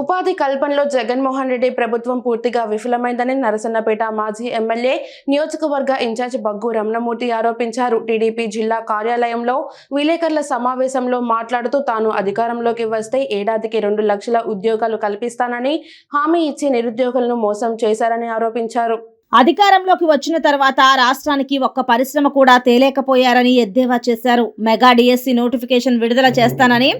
ఉపాధి కల్పనలో జగన్మోహన్ రెడ్డి ప్రభుత్వం పూర్తిగా విఫలమైందని నరసన్నపేట మాజీ ఎమ్మెల్యే నియోజకవర్గ ఇన్ఛార్జ్ బగ్గు రమణమూర్తి ఆరోపించారు. టీడీపీ జిల్లా కార్యాలయంలో విలేకరుల సమావేశంలో మాట్లాడుతూ తాను అధికారంలోకి వస్తే ఏడాదికి రెండు లక్షల ఉద్యోగాలు కల్పిస్తానని హామీ ఇచ్చి నిరుద్యోగులను మోసం చేశారని ఆరోపించారు. అధికారంలోకి వచ్చిన తర్వాత రాష్ట్రానికి ఒక్క పరిశ్రమ కూడా తేలేకపోయారని ఎద్దేవా చేశారు. మెగా డిఎస్సి నోటిఫికేషన్ విడుదల చేస్తానని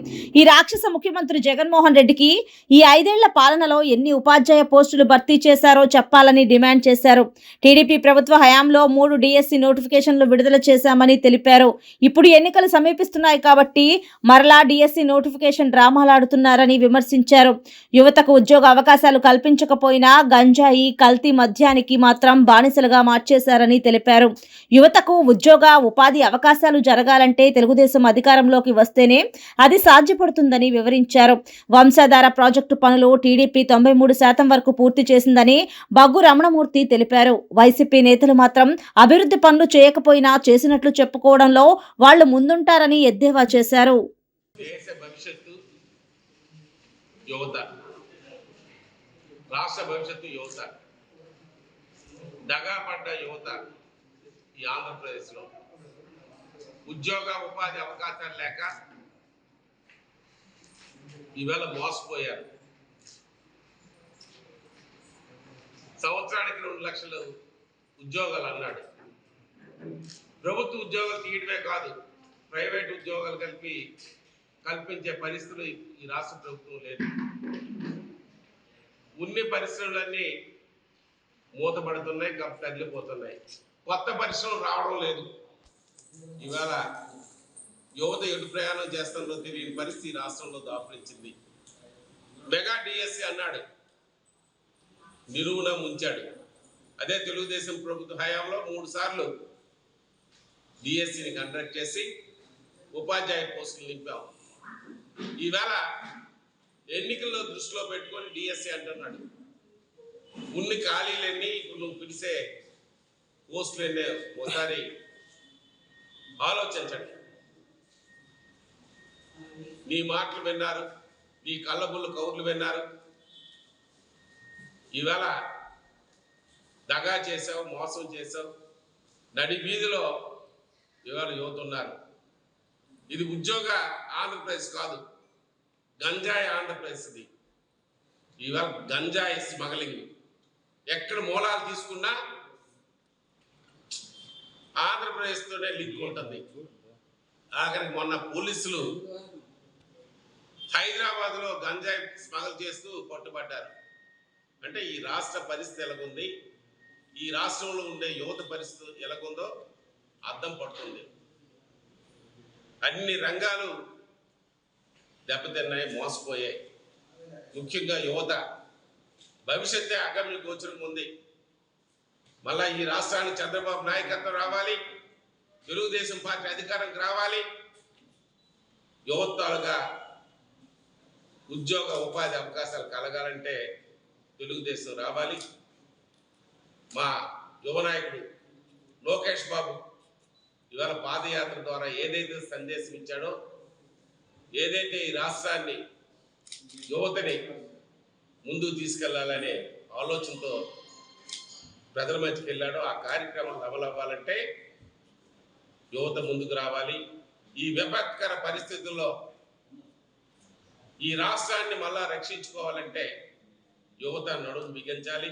ఈ రాక్షస ముఖ్యమంత్రి జగన్మోహన్ రెడ్డికి ఈ ఐదేళ్ళ పాలనలో ఎన్ని ఉపాధ్యాయ పోస్టులు భర్తీ చేశారో చెప్పాలని డిమాండ్ చేశారు. టీడీపీ ప్రభుత్వ హయాంలో మూడు డిఎస్సి నోటిఫికేషన్లు విడుదల చేశామని తెలిపారు. ఇప్పుడు ఎన్నికలు సమీపిస్తున్నాయి కాబట్టి మరలా డిఎస్సి నోటిఫికేషన్ డ్రామాలాడుతున్నారని విమర్శించారు. యువతకు ఉద్యోగ అవకాశాలు కల్పించకపోయినా గంజాయి కల్తీ మద్యానికి మాత్రం బానిసలుగా మార్చేశారని తెలిపారు. యువతకు ఉద్యోగ ఉపాధి అవకాశాలు జరగాలంటే తెలుగుదేశం అధికారంలోకి వస్తేనే అది సాధ్యపడుతుందని వివరించారు. వంశాధార ప్రాజెక్టు పనులు టీడీపీ తొంభై మూడు శాతం వరకు పూర్తి చేసిందని బగ్గు రమణమూర్తి తెలిపారు. వైసీపీ నేతలు మాత్రం అభివృద్ధి పనులు చేయకపోయినా చేసినట్లు చెప్పుకోవడంలో వాళ్ళు ముందుంటారని ఎద్దేవా చేశారు. రాష్ట్ర భవిష్యత్తు యువత దగాపడ్డ యువత ఈ ఆంధ్రప్రదేశ్లో ఉద్యోగ ఉపాధి అవకాశాలు లేక ఈవేళ మోసపోయారు. సంవత్సరానికి రెండు లక్షలు ఉద్యోగాలు అన్నాడు. ప్రభుత్వ ఉద్యోగాలు తీయడమే కాదు ప్రైవేట్ ఉద్యోగాలు కలిపి కల్పించే పరిస్థితులు ఈ రాష్ట్ర ప్రభుత్వం లేదు. ఉన్ని పరిశ్రమలన్నీ మూతపడుతున్నాయి కప్ తగిలిపోతున్నాయి. కొత్త పరిశ్రమలు రావడం లేదు. ఇవాళ యువత ఎటు ప్రయాణం చేస్తుందో తెలియని పరిస్థితి రాష్ట్రంలో దాపురించింది. మెగా డిఎస్సి అన్నాడు. నిలువున ముంచాడు. అదే తెలుగుదేశం ప్రభుత్వ హయాంలో మూడు సార్లు డిఎస్సిని కండక్ట్ చేసి ఉపాధ్యాయ పోస్టులు నింపాం. ఈవేళ ఎన్నికల్లో దృష్టిలో పెట్టుకొని డిఎస్సి అంటున్నాడు. ఉన్ని ఖాళీలన్నీ ఇప్పుడు నువ్వు పిలిచే పోస్టులన్నీ ఒకసారి ఆలోచించండి. నీ మాటలు విన్నారు నీ కళ్ళబుళ్ళు కౌర్లు విన్నారు. ఈవేళ దగా చేసావు మోసం చేసావు నడి వీధిలో ఇవాళ యువత ఉన్నారు. ఇది ఉద్యోగ ఆంధ్రప్రదేశ్ కాదు గంజాయి ఆంధ్రప్రదేశ్ ఇది ఇవాళ గంజాయి స్మగ్లింగ్. ఎక్కడ మూలాలు తీసుకున్నా ఆంధ్రప్రదేశ్తోనే లింక్ ఉంటుంది. ఆఖరికి మొన్న పోలీసులు హైదరాబాద్లో గంజాయి స్మగల్ చేస్తూ పట్టుబడ్డారు. అంటే ఈ రాష్ట్ర పరిస్థితి ఎలాగుంది? ఈ రాష్ట్రంలో ఉండే యువత పరిస్థితి ఎలాగుందో అర్థం పడుతుంది. అన్ని రంగాలు దెబ్బతిన్నాయి మోసపోయాయి. ముఖ్యంగా యువత భవిష్యత్తే అగమ్య గోచరం ఉంది. మళ్ళా ఈ రాష్ట్రానికి చంద్రబాబు నాయకత్వం రావాలి. తెలుగుదేశం పార్టీ అధికారంకి రావాలి. యువత్వాలుగా ఉద్యోగ ఉపాధి అవకాశాలు కలగాలంటే తెలుగుదేశం రావాలి. మా యువ నాయకుడు లోకేష్ బాబు ఇవాళ పాదయాత్ర ద్వారా ఏదైతే సందేశం ఇచ్చాడో ఏదైతే ఈ రాష్ట్రాన్ని యువతని ముందుకు తీసుకెళ్ళాలనే ఆలోచనతో ప్రజల మధ్యకి వెళ్ళాడు. ఆ కార్యక్రమం అమలవ్వాలంటే యువత ముందుకు రావాలి. ఈ విపత్కర పరిస్థితుల్లో ఈ రాష్ట్రాన్ని మళ్ళా రక్షించుకోవాలంటే యువత నడుము బిగించాలి.